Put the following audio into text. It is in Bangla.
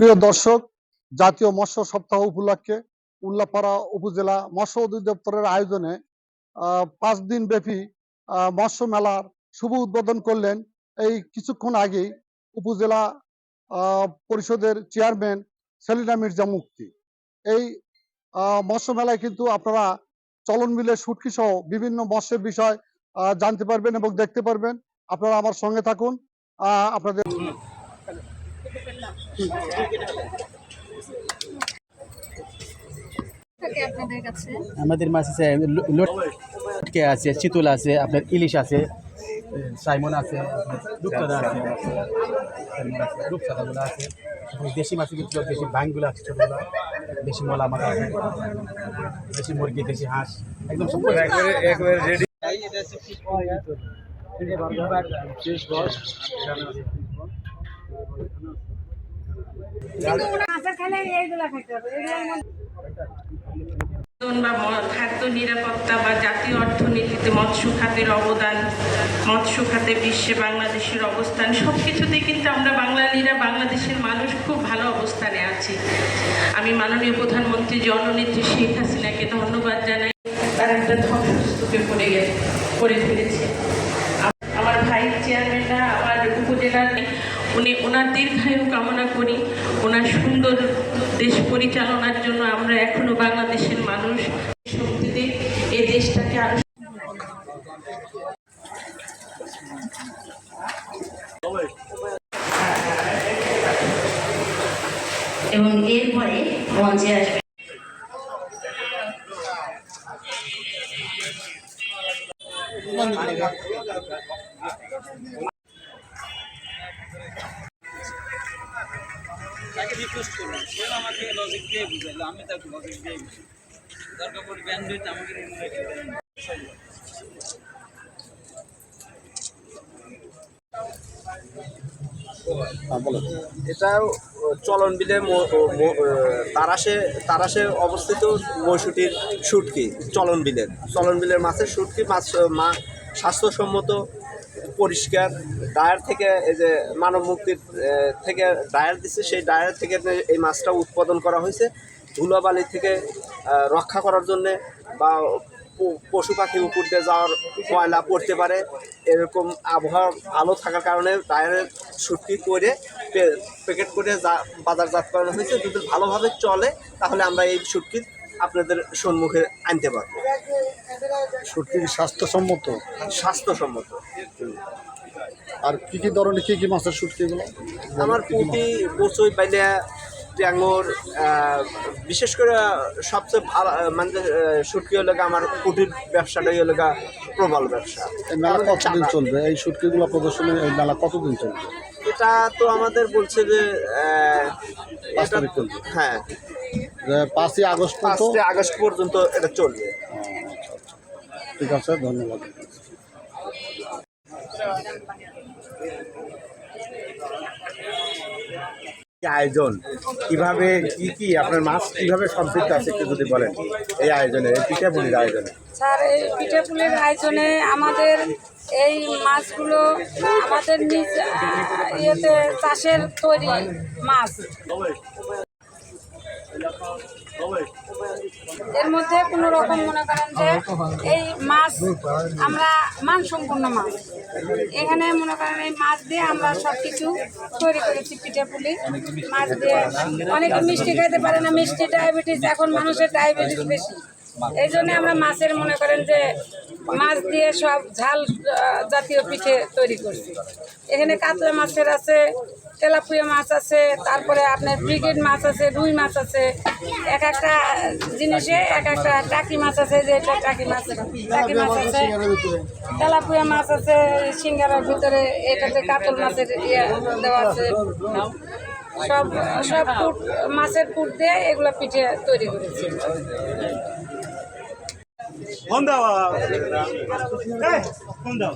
প্রিয় দর্শক, জাতীয় মৎস্য সপ্তাহ উপলক্ষে উল্লাপাড়া উপজেলা মৎস্য অধিদপ্তরের আয়োজনে পাঁচ দিন ব্যাপী মৎস্য মেলার শুভ উদ্বোধন করলেন এই কিছুক্ষণ আগেই উপজেলা পরিষদের চেয়ারম্যান সেলিনা মির্জা মুক্তি এই মৎস্য মেলায় কিন্তু আপনারা চলন মিলে শুটকি সহ বিভিন্ন মৎস্যের বিষয় জানতে পারবেন এবং দেখতে পারবেন। আপনারা আমার সঙ্গে থাকুন। আপনাদের থাকে আপনাদের কাছে আমাদের মাছ আছে লো- লটকে আছে চিতল আছে আপনার ইলিশ আছে সাইমন আছে রূপচাঁদা আছে সাইমন আছে রূপচাঁদাগুলো আছে তারপরে দেশি মাছের ভিতরে দেশি বাইনগুলো আছে ছোটোগুলো দেশি মলা মাছ আছে দেশি মুরগি দেশি হাঁস একদম সব খাদ্য নিরাপত্তা বা জাতীয় অর্থনীতিতে মৎস্য খাতের অবদান, মৎস্য খাতে বিশ্বে বাংলাদেশের অবস্থান সব কিছুতেই কিন্তু আমরা বাঙালিরা, বাংলাদেশের মানুষ খুব ভালো অবস্থানে আছি। আমি মাননীয় প্রধানমন্ত্রী জননেত্রী শেখ হাসিনাকে ধন্যবাদ জানাই। তার একটা ধ্বংসস্তূপে পড়ে গেছে, পড়ে ফেলেছে আম- আমার ভাই চেয়ারম্যানরা আমার উপজেলার উনি ওনার দীর্ঘায়ু কামনা করি। ওনার সুন্দর দেশ পরিচালনার জন্য আমরা এখনও বাংলাদেশের মানুষ। শক্তিতে এই দেশটাকে আরও এবং এরপরে মঞ্চে আসবে। তাকে রিকোয়েস্ট করলাম। সে আমাকে লজিক দিয়ে বুঝাইলো আমি তাকে লজিক দিয়ে বুঝাই দরকার পড়ে ব্যান্ডউইথ আমাকে রিমুভ এটা চলন বিলে তারাসে তারাসে অবস্থিত মৌসুটির শুটকি চলন বিলের। চলন বিলের মাছের শুটকি মাছ মা স্বাস্থ্যসম্মত পরিষ্কার ডায়ার থেকে এই যে মানব মুক্তির থেকে ডায়ার দিচ্ছে সেই ডায়ার থেকে এই মাছটা উৎপাদন করা হয়েছে ধুলাবালি থেকে রক্ষা করার জন্যে বা পশু পাখি উপর দিয়ে যাওয়ার ময়লা পড়তে পারে এরকম আবহাওয়া ভালো থাকার কারণে টায়ারের শুটকি করে প্যাকেট করে যা- বাজারজাত করানো হয়েছে যদি ভালোভাবে চলে তাহলে আমরা এই শুটকি আপনাদের সম্মুখে আনতে পারব। শুটকি স্বাস্থ্যসম্মত। স্বাস্থ্যসম্মত। আর কি কি ধরনের কি কি মাছের শুটকি এগুলো? আমার পুঁটি কচুই পাইলে ট্যাঙর বিশেষ করে সবচেয়ে ভালো মানে শুটকি হলো আমার পুঁটির ব্যবসাটাই হলো প্রবল ব্যবসা। মেলা কতদিন চলবে? এই শুটকিগুলো প্রদর্শনী এই মেলা কতদিন চলবে? এটা তো আমাদের বলছে যে এটা-। হ্যাঁ। পাঁচই আগস্ট পাঁচই আগস্ট পর্যন্ত এটা চলবে। আচ্ছা, আচ্ছা। ঠিক আছে ধন্যবাদ। আয়োজন, কীভাবে, কি কি, আপনার মাছ কীভাবে সম্পৃক্ত আছে একটু যদি বলেন, এই আয়োজনে, এই পিঠাপুলির আয়োজনে? স্যার, এই পিঠেপুলির আয়োজনে আমাদের এই মাছগুলো আমাদের নিজ ইয়েতে চাষের তৈরি মাছ। এর মধ্যে কোনো রকম মনে করেন যে এই মাছ আমরা মানসম্পন্ন মাছ। এখানে মনে করেন এই মাছ দিয়ে আমরা সব কিছু তৈরি করেছি পিঠে পুলি। মাছ দিয়ে অনেকে মিষ্টি খাইতে পারে না, মিষ্টি ডায়াবেটিস এখন মানুষের ডায়াবেটিস বেশি। এই জন্য আমরা মাছের মনে করেন যে মাছ দিয়ে সব ঝাল জাতীয় পিঠে তৈরি করছি। এখানে কাতলা মাছের আছে, তেলাপুয়া মাছ আছে, তারপরে আপনার ব্রিগেড মাছ আছে, রুই মাছ আছে। এক একটা জিনিসে এক একটা টাকি মাছ আছে, যে এটা টাকি মাছ টাকি মাছ আছে, তেলাপুয়া মাছ আছে সিঙ্গারার ভিতরে এটাতে কাতল মাছের ইয়ে দেওয়া আছে। সব সব পুট মাছের পুট দিয়ে এগুলো পিঠে তৈরি করেছি। ফোন দাও ফোন দাও।